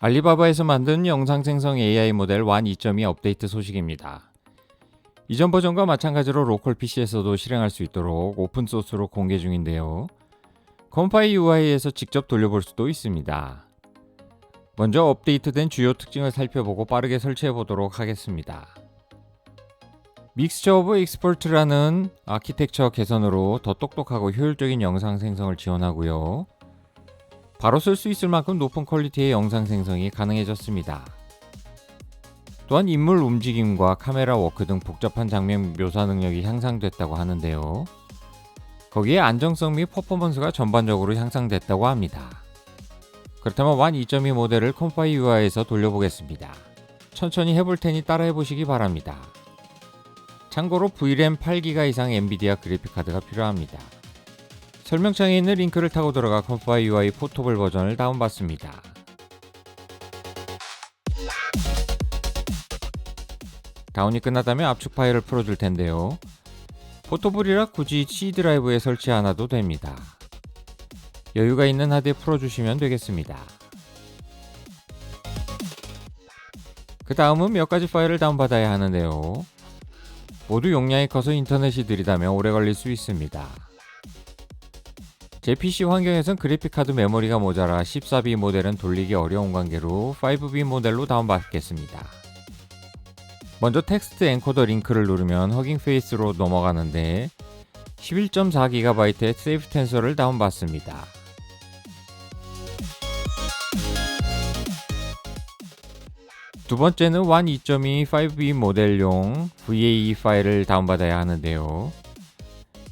알리바바에서 만든 영상 생성 AI 모델 완 2.2 업데이트 소식입니다. 이전 버전과 마찬가지로 로컬 PC에서도 실행할 수 있도록 오픈 소스로 공개 중인데요. 컴파이 UI에서 직접 돌려볼 수도 있습니다. 먼저 업데이트된 주요 특징을 살펴보고 빠르게 설치해 보도록 하겠습니다. 믹스처 오브 익스퍼트라는 아키텍처 개선으로 더 똑똑하고 효율적인 영상 생성을 지원하고요. 바로 쓸 수 있을 만큼 높은 퀄리티의 영상 생성이 가능해졌습니다. 또한 인물 움직임과 카메라 워크 등 복잡한 장면 묘사 능력이 향상됐다고 하는데요. 거기에 안정성 및 퍼포먼스가 전반적으로 향상됐다고 합니다. 그렇다면 완 2.2 모델을 컴파이 UI에서 돌려보겠습니다. 천천히 해볼 테니 따라해 보시기 바랍니다. 참고로 VRAM 8기가 이상 엔비디아 그래픽카드가 필요합니다. 설명창에 있는 링크를 타고 들어가 컴파이 UI 포토블 버전을 다운받습니다. 다운이 끝났다면 압축 파일을 풀어줄 텐데요. 포토블이라 굳이 C 드라이브에 설치 않아도 됩니다. 여유가 있는 하드에 풀어주시면 되겠습니다. 그 다음은 몇 가지 파일을 다운받아야 하는데요. 모두 용량이 커서 인터넷이 느리다면 오래 걸릴 수 있습니다. 제 PC 환경에선 그래픽카드 메모리가 모자라 14B 모델은 돌리기 어려운 관계로 5B 모델로 다운받겠습니다. 먼저 텍스트 엔코더 링크를 누르면 허깅 페이스로 넘어가는데 11.4GB의 세이프 텐서를 다운받습니다. 두 번째는 완 2.2 5B 모델용 VAE 파일을 다운받아야 하는데요.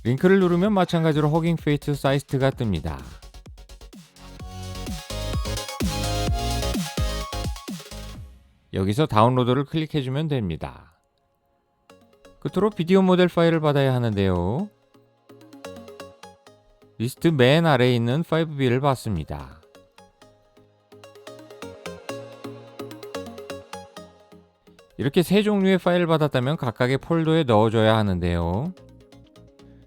링크를 누르면 마찬가지로 허깅 페이스 사이트가 뜹니다. 여기서 다운로드를 클릭해주면 됩니다. 끝으로 비디오 모델 파일을 받아야 하는데요. 리스트 맨 아래에 있는 5B를 받습니다. 이렇게 세 종류의 파일을 받았다면 각각의 폴더에 넣어줘야 하는데요.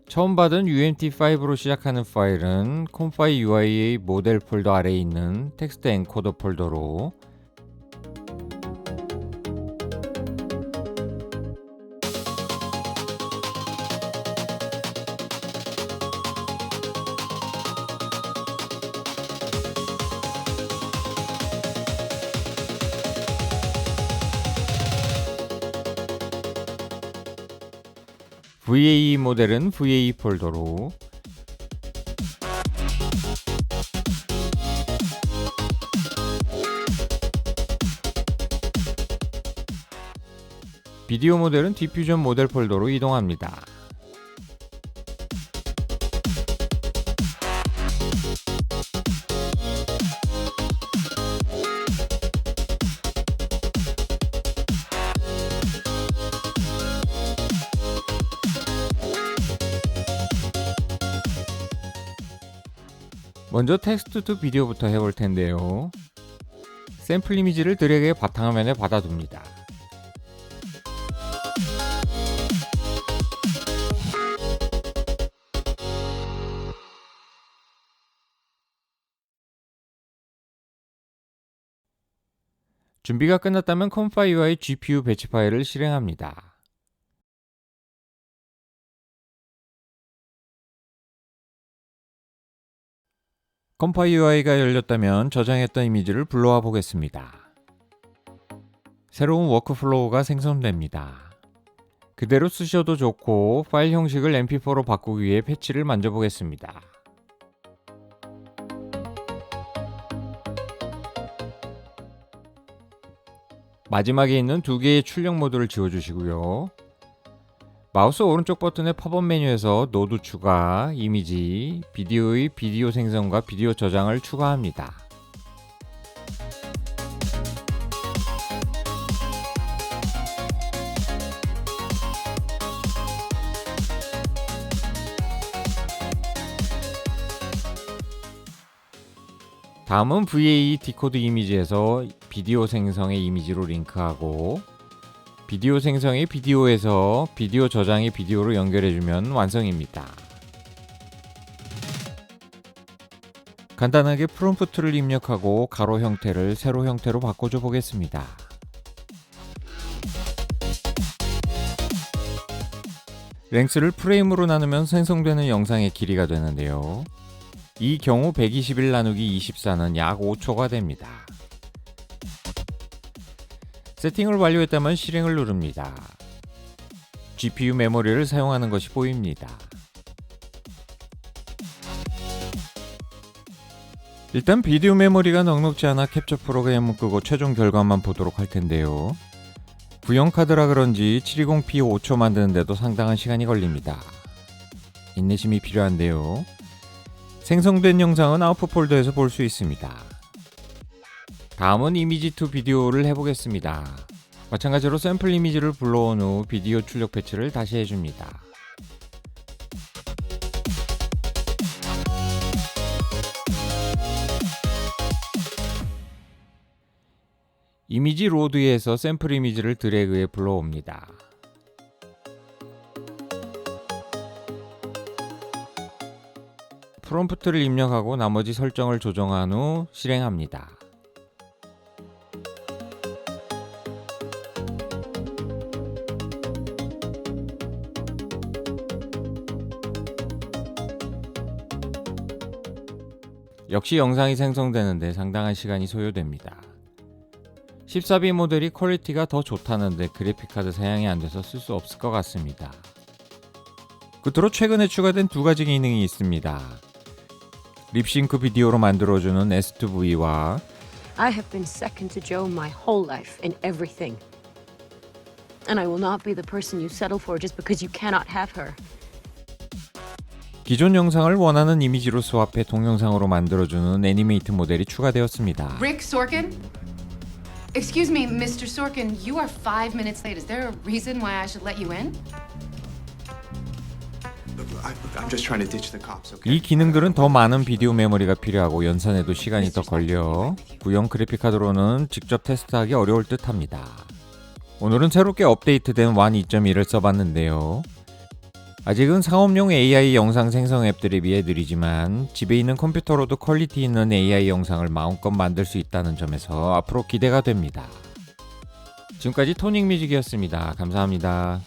처음 받은 UMT5로 시작하는 파일은 콤파이 UI의 모델 폴더 아래에 있는 텍스트 엔코더 폴더로 VAE 모델은 VAE 폴더로 비디오 모델은 디퓨전 모델 폴더로 이동합니다. 먼저 텍스트 투 비디오부터 해볼 텐데요. 샘플 이미지를 드래그의 바탕화면에 받아둡니다. 준비가 끝났다면 컴파이와의 GPU 배치 파일을 실행합니다. 컴파이 UI가 열렸다면 저장했던 이미지를 불러와 보겠습니다. 새로운 워크플로우가 생성됩니다. 그대로 쓰셔도 좋고 파일 형식을 mp4로 바꾸기 위해 패치를 만져보겠습니다. 마지막에 있는 두 개의 출력 모드를 지워주시고요. 마우스 오른쪽 버튼의 팝업 메뉴에서 노드 추가, 이미지, 비디오의 비디오 생성과 비디오 저장을 추가합니다. 다음은 VAE 디코드 이미지에서 비디오 생성의 이미지로 링크하고 비디오 생성의 비디오에서 비디오 저장의 비디오로 연결해주면 완성입니다. 간단하게 프롬프트를 입력하고 가로 형태를 세로 형태로 바꿔줘 보겠습니다. 랭스를 프레임으로 나누면 생성되는 영상의 길이가 되는데요. 이 경우 121 나누기 24는 약 5초가 됩니다. 세팅을 완료했다면 실행을 누릅니다. GPU 메모리를 사용하는 것이 보입니다. 일단 비디오 메모리가 넉넉지 않아 캡처 프로그램은 끄고 최종 결과만 보도록 할 텐데요. 구형 카드라 그런지 720p 5초 만드는데도 상당한 시간이 걸립니다. 인내심이 필요한데요. 생성된 영상은 아웃풋 폴더에서 볼 수 있습니다. 다음은 이미지 투 비디오를 해보겠습니다. 마찬가지로 샘플 이미지를 불러온 후 비디오 출력 패치를 다시 해줍니다. 이미지 로드에서 샘플 이미지를 드래그해 불러옵니다. 프롬프트를 입력하고 나머지 설정을 조정한 후 실행합니다. 역시 영상이 생성되는데 상당한 시간이 소요됩니다. 14비 모델이 퀄리티가 더 좋다는데 그래픽카드 사양이 안 돼서 쓸 수 없을 것 같습니다. 끝으로 최근에 추가된 두 가지 기능이 있습니다. 립싱크 비디오로 만들어주는 S2V와 I have been second to Joe my whole life in everything. And I will not be the person you settle for just because you cannot have her. 기존 영상을 원하는 이미지로 스왑해 동영상으로 만들어주는 애니메이트 모델이 추가되었습니다. Rick Sorkin? Excuse me, Mr. Sorkin, you are five minutes late. Is there a reason why I should let you in? I, I'm just trying to ditch the cops, okay? 이 기능들은 더 많은 비디오 메모리가 필요하고 연산에도 시간이 더 걸려 구형 그래픽 카드로는 직접 테스트하기 어려울 듯합니다. 오늘은 새롭게 업데이트된 완 2.1을 써봤는데요. 아직은 상업용 AI 영상 생성 앱들에 비해 느리지만 집에 있는 컴퓨터로도 퀄리티 있는 AI 영상을 마음껏 만들 수 있다는 점에서 앞으로 기대가 됩니다. 지금까지 토닉 뮤직이었습니다. 감사합니다.